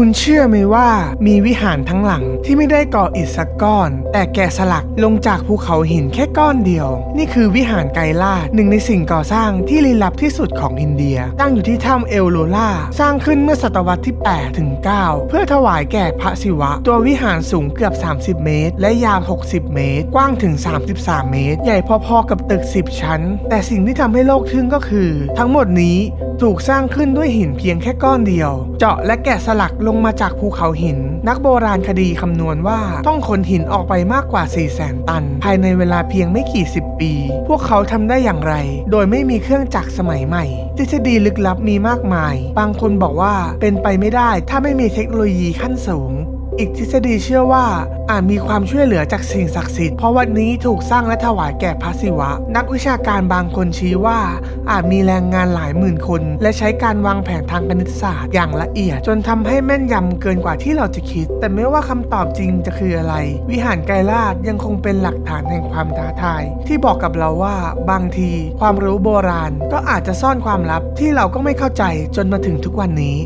คุณเชื่อไหมว่ามีวิหารทั้งหลังที่ไม่ได้ก่ออิฐสักก้อน แต่แกะสลักลงจากภูเขาหินแค่ก้อนเดียว นี่คือวิหารไกรลาหนึ่งในสิ่งก่อสร้างที่ลี้ลับที่สุดของอินเดีย ตั้งอยู่ที่ถ้ำเอลโลล่าสร้างขึ้นเมื่อศตวรรษที่8ถึง9เพื่อถวายแก่พระศิวะ ตัววิหารสูงเกือบ 30 เมตร และยาว 60 เมตร กว้างถึง 33 เมตร ใหญ่พอๆกับตึก 10 ชั้น แต่สิ่งที่ทำให้โลกทึ่งก็คือ ทั้งหมดนี้ ถูกสร้างขึ้นด้วยหินเพียงแค่ก้อนเดียว เจาะและแกะสลักลงมาจากภูเขาหิน นักโบราณคดีคำนวณว่าต้องขนหินออกไปมากกว่า 4 0 0แสนตัน ภายในเวลาเพียงไม่กี่สิบปี พวกเขาทำได้อย่างไร โดยไม่มีเครื่องจักรสมัยใหม่ ทฤษฎีลึกลับมีมากมาย บางคนบอกว่าเป็นไปไม่ได้ถ้าไม่มีเทคโนโลยีขั้นสูง อีกทฤษฎีเชื่อว่าอาจมีความช่วยเหลือจากสิ่งศักดิ์สิทธิ์เพราะวันนี้ถูกสร้างและถวายแก่พระศิวะ นักวิชาการบางคนชี้ว่าอาจมีแรงงานหลายหมื่นคน และใช้การวางแผนทางคณิตศาสตร์อย่างละเอียด จนทำให้แม่นยำเกินกว่าที่เราจะคิด แต่ไม่ว่าคำตอบจริงจะคืออะไร วิหารไกรลาดยังคงเป็นหลักฐานแห่งความท้าทาย ที่บอกกับเราว่าบางที ความรู้โบราณก็อาจจะซ่อนความลับที่เราก็ไม่เข้าใจจนมาถึงทุกวันนี้